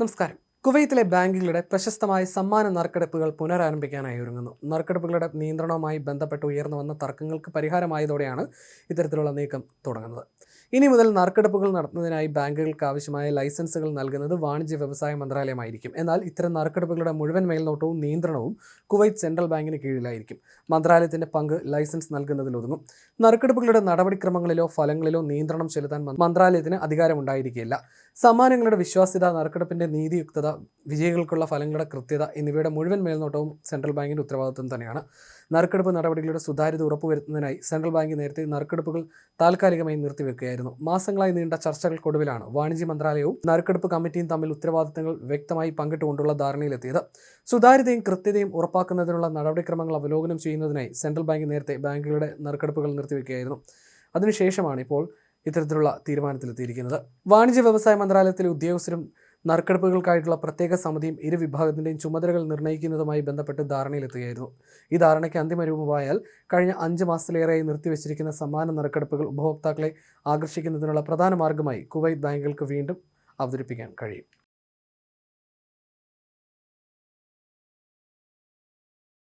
നമസ്കാരം കുവൈത്തിലെ ബാങ്കുകളുടെ പ്രശസ്തമായ സമ്മാന നറുക്കെടുപ്പുകൾ പുനരാരംഭിക്കാനായി ഒരുങ്ങുന്നു. നറുക്കെടുപ്പുകളുടെ നിയന്ത്രണവുമായി ബന്ധപ്പെട്ട് ഉയർന്നു വന്ന തർക്കങ്ങൾക്ക് പരിഹാരമായതോടെയാണ് ഇത്തരത്തിലുള്ള നീക്കം തുടങ്ങുന്നത്. ഇനി മുതൽ നറുക്കെടുപ്പുകൾ നടത്തുന്നതിനായി ബാങ്കുകൾക്ക് ആവശ്യമായ ലൈസൻസുകൾ നൽകുന്നത് വാണിജ്യ വ്യവസായ മന്ത്രാലയമായിരിക്കും. എന്നാൽ ഇത്തരം നറുക്കെടുപ്പുകളുടെ മുഴുവൻ മേൽനോട്ടവും നിയന്ത്രണവും കുവൈറ്റ് സെൻട്രൽ ബാങ്കിന് കീഴിലായിരിക്കും. മന്ത്രാലയത്തിന്റെ പങ്ക് ലൈസൻസ് നൽകുന്നതിൽ ഒതുങ്ങും. നറുക്കെടുപ്പുകളുടെ നടപടിക്രമങ്ങളിലോ ഫലങ്ങളിലോ നിയന്ത്രണം ചെലുത്താൻ മന്ത്രാലയത്തിന് അധികാരമുണ്ടായിരിക്കില്ല സമ്മാനങ്ങളുടെ വിശ്വാസ്യത നറുക്കെടുപ്പിന്റെ നീതിയുക്തത വിജയികൾക്കുള്ള ഫലങ്ങളുടെ കൃത്യത എന്നിവയുടെ മുഴുവൻ മേൽനോട്ടവും സെൻട്രൽ ബാങ്കിന്റെ ഉത്തരവാദിത്വം തന്നെയാണ്. നറുക്കെടുപ്പ് നടപടികളുടെ സുതാര്യത ഉറപ്പുവരുത്തുന്നതിനായി സെൻട്രൽ ബാങ്ക് നേരത്തെ നറുക്കെടുപ്പുകൾ താൽക്കാലികമായി നിർത്തിവെക്കുകയായിരുന്നു. മാസങ്ങളായി നീണ്ട ചർച്ചകൾക്കൊടുവിലാണ് വാണിജ്യ മന്ത്രാലയവും നറുക്കെടുപ്പ് കമ്മിറ്റിയും തമ്മിൽ ഉത്തരവാദിത്തങ്ങൾ വ്യക്തമായി പങ്കിട്ടുകൊണ്ടുള്ള ധാരണയിലെത്തിയത്. സുതാര്യതയും കൃത്യതയും ഉറപ്പാക്കുന്നതിനുള്ള നടപടിക്രമങ്ങൾ അവലോകനം ചെയ്യുന്നതിനായി സെൻട്രൽ ബാങ്ക് നേരത്തെ ബാങ്കുകളുടെ നറുക്കെടുപ്പുകൾ നിർത്തിവെക്കുകയായിരുന്നു. അതിനുശേഷമാണ് ഇപ്പോൾ ഇത്തരത്തിലുള്ള തീരുമാനത്തിലെത്തിയിരിക്കുന്നത്. വാണിജ്യ വ്യവസായ മന്ത്രാലയത്തിലെ ഉദ്യോഗസ്ഥരും നറുക്കെടുപ്പുകൾക്കായിട്ടുള്ള പ്രത്യേക സമിതിയും ഇരു വിഭാഗത്തിന്റെയും ചുമതലകൾ നിർണയിക്കുന്നതുമായി ബന്ധപ്പെട്ട് ധാരണയിലെത്തുകയായിരുന്നു. ഈ ധാരണയ്ക്ക് അന്തിമ രൂപമായാൽ കഴിഞ്ഞ അഞ്ച് മാസത്തിലേറെയായി നിർത്തിവെച്ചിരിക്കുന്ന സമാന നറുക്കെടുപ്പുകൾ ഉപഭോക്താക്കളെ ആകർഷിക്കുന്നതിനുള്ള പ്രധാന മാർഗമായി കുവൈറ്റ് ബാങ്കുകൾക്ക് വീണ്ടും അവതരിപ്പിക്കാൻ കഴിയും.